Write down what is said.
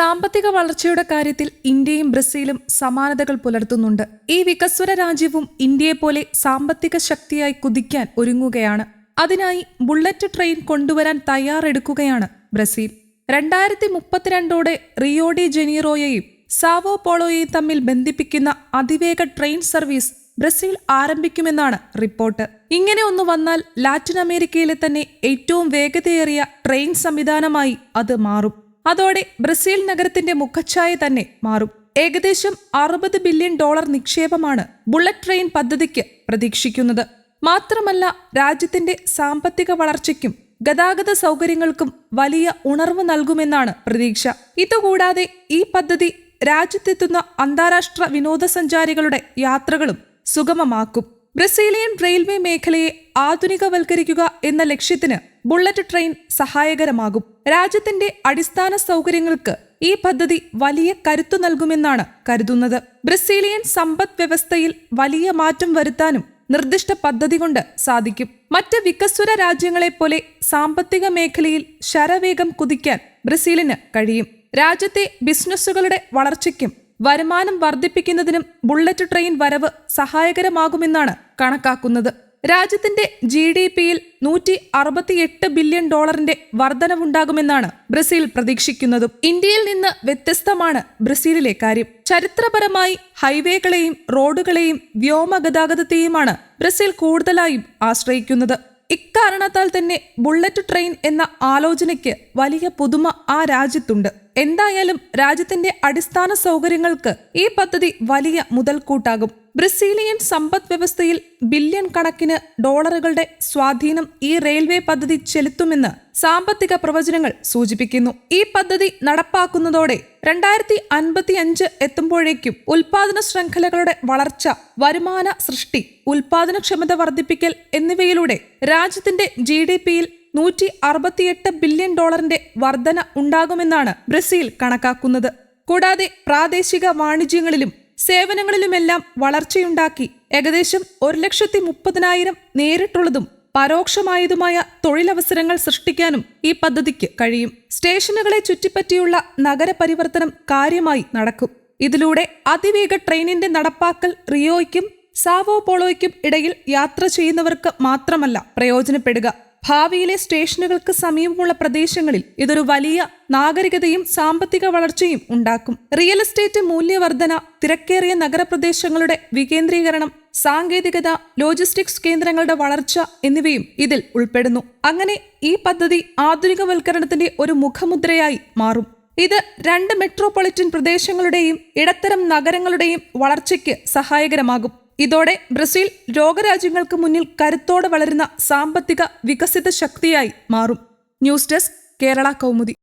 സാമ്പത്തിക വളർച്ചയുടെ കാര്യത്തിൽ ഇന്ത്യയും ബ്രസീലും സമാനതകൾ പുലർത്തുന്നുണ്ട്. ഈ വികസ്വര രാജ്യവും ഇന്ത്യയെപ്പോലെ സാമ്പത്തിക ശക്തിയായി കുതിക്കാൻ ഒരുങ്ങുകയാണ്. അതിനായി ബുള്ളറ്റ് ട്രെയിൻ കൊണ്ടുവരാൻ തയ്യാറെടുക്കുകയാണ് ബ്രസീൽ. രണ്ടായിരത്തി മുപ്പത്തിരണ്ടോടെ റിയോഡി ജനീറോയെയും സാവോ പോളോയെയും തമ്മിൽ ബന്ധിപ്പിക്കുന്ന അതിവേഗ ട്രെയിൻ സർവീസ് ബ്രസീൽ ആരംഭിക്കുമെന്നാണ് റിപ്പോർട്ട്. ഇങ്ങനെ ഒന്ന് വന്നാൽ ലാറ്റിൻ അമേരിക്കയിലെ തന്നെ ഏറ്റവും വേഗതയേറിയ ട്രെയിൻ സംവിധാനമായി അത് മാറും. അതോടെ ബ്രസീൽ നഗരത്തിന്റെ മുഖച്ഛായ തന്നെ മാറും. ഏകദേശം അറുപത് ബില്യൺ ഡോളർ നിക്ഷേപമാണ് ബുള്ളറ്റ് ട്രെയിൻ പദ്ധതിക്ക് പ്രതീക്ഷിക്കുന്നത്. മാത്രമല്ല രാജ്യത്തിന്റെ സാമ്പത്തിക വളർച്ചയ്ക്കും ഗതാഗത സൗകര്യങ്ങൾക്കും വലിയ ഉണർവ് നൽകുമെന്നാണ് പ്രതീക്ഷ. ഇതുകൂടാതെ ഈ പദ്ധതി രാജ്യത്തെത്തുന്ന അന്താരാഷ്ട്ര വിനോദസഞ്ചാരികളുടെ യാത്രകളും സുഗമമാക്കും. ബ്രസീലിയൻ റെയിൽവേ മേഖലയെ ആധുനികവൽക്കരിക്കുക എന്ന ലക്ഷ്യത്തിന് ബുള്ളറ്റ് ട്രെയിൻ സഹായകരമാകും. രാജ്യത്തിന്റെ അടിസ്ഥാന സൗകര്യങ്ങൾക്ക് ഈ പദ്ധതി വലിയ കരുത്തു നൽകുമെന്നാണ് കരുതുന്നത്. ബ്രസീലിയൻ സമ്പദ് വ്യവസ്ഥയിൽ വലിയ മാറ്റം വരുത്താനും നിർദ്ദിഷ്ട പദ്ധതി കൊണ്ട് സാധിക്കും. മറ്റ് വികസ്വര രാജ്യങ്ങളെപ്പോലെ സാമ്പത്തിക മേഖലയിൽ ശരവേഗം കുതിക്കാൻ ബ്രസീലിന് കഴിയും. രാജ്യത്തെ ബിസിനസ്സുകളുടെ വളർച്ചയ്ക്കും വരുമാനം വർദ്ധിപ്പിക്കുന്നതിനും ബുള്ളറ്റ് ട്രെയിൻ വരവ് സഹായകരമാകുമെന്നാണ് കണക്കാക്കുന്നത്. രാജ്യത്തിന്റെ ജി ഡി പിയിൽ നൂറ്റി അറുപത്തിയെട്ട് ബില്യൺ ഡോളറിന്റെ വർധനവുണ്ടാകുമെന്നാണ് ബ്രസീൽ പ്രതീക്ഷിക്കുന്നതും. ഇന്ത്യയിൽ നിന്ന് വ്യത്യസ്തമാണ് ബ്രസീലിലെ കാര്യം. ചരിത്രപരമായി ഹൈവേകളെയും റോഡുകളെയും വ്യോമഗതാഗതത്തെയുമാണ് ബ്രസീൽ കൂടുതലായും ആശ്രയിക്കുന്നത്. ഇക്കാരണത്താൽ തന്നെ ബുള്ളറ്റ് ട്രെയിൻ എന്ന ആലോചനയ്ക്ക് വലിയ പുതുമ ആ രാജ്യത്തുണ്ട്. എന്തായാലും രാജ്യത്തിന്റെ അടിസ്ഥാന സൗകര്യങ്ങൾക്ക് ഈ പദ്ധതി വലിയ മുതൽക്കൂട്ടാകും. ബ്രസീലിയൻ സമ്പദ് വ്യവസ്ഥയിൽ ബില്യൺ കണക്കിന് ഡോളറുകളുടെ സ്വാധീനം ഈ റെയിൽവേ പദ്ധതി ചെലുത്തുമെന്ന് സാമ്പത്തിക പ്രവചനങ്ങൾ സൂചിപ്പിക്കുന്നു. ഈ പദ്ധതി നടപ്പാക്കുന്നതോടെ രണ്ടായിരത്തി അൻപത്തി അഞ്ച് എത്തുമ്പോഴേക്കും ഉൽപാദന ശൃംഖലകളുടെ വളർച്ച വരുമാന സൃഷ്ടി ഉൽപാദനക്ഷമത വർദ്ധിപ്പിക്കൽ എന്നിവയിലൂടെ രാജ്യത്തിന്റെ ജി ഡി പിയിൽ നൂറ്റി അറുപത്തിയെട്ട് ബില്യൺ ഡോളറിന്റെ വർധന ഉണ്ടാകുമെന്നാണ് ബ്രസീൽ കണക്കാക്കുന്നത്. കൂടാതെ പ്രാദേശിക വാണിജ്യങ്ങളിലും സേവനങ്ങളിലുമെല്ലാം വളർച്ചയുണ്ടാക്കി ഏകദേശം ഒരു ലക്ഷത്തി മുപ്പതിനായിരം നേരിട്ടുള്ളതും പരോക്ഷമായതുമായ തൊഴിലവസരങ്ങൾ സൃഷ്ടിക്കാനും ഈ പദ്ധതിക്ക് കഴിയും. സ്റ്റേഷനുകളെ ചുറ്റിപ്പറ്റിയുള്ള നഗരപരിവർത്തനം കാര്യമായി നടക്കും. ഇതിലൂടെ അതിവേഗ ട്രെയിനിന്റെ നടപ്പാക്കൽ റിയോയ്ക്കും സാവോ പോളോയ്ക്കും ഇടയിൽ യാത്ര ചെയ്യുന്നവർക്ക് മാത്രമല്ല പ്രയോജനപ്പെടുക. ഭാവിയിലെ സ്റ്റേഷനുകൾക്ക് സമീപമുള്ള പ്രദേശങ്ങളിൽ ഇതൊരു വലിയ നാഗരികതയും സാമ്പത്തിക വളർച്ചയും ഉണ്ടാക്കും. റിയൽ എസ്റ്റേറ്റ് മൂല്യവർധന തിരക്കേറിയ നഗരപ്രദേശങ്ങളുടെ വികേന്ദ്രീകരണം സാങ്കേതികത ലോജിസ്റ്റിക്സ് കേന്ദ്രങ്ങളുടെ വളർച്ച എന്നിവയും ഇതിൽ ഉൾപ്പെടുന്നു. അങ്ങനെ ഈ പദ്ധതി ആധുനികവൽക്കരണത്തിന്റെ ഒരു മുഖമുദ്രയായി മാറും. ഇത് രണ്ട് മെട്രോപൊളിറ്റൻ പ്രദേശങ്ങളുടെയും ഇടത്തരം നഗരങ്ങളുടെയും വളർച്ചയ്ക്ക് സഹായകരമാകും. ഇതോടെ ബ്രസീൽ ലോകരാജ്യങ്ങൾക്ക് മുന്നിൽ കരുത്തോടെ വളരുന്ന സാമ്പത്തിക വികസിത ശക്തിയായി മാറും. News desk Kerala Kaumudi.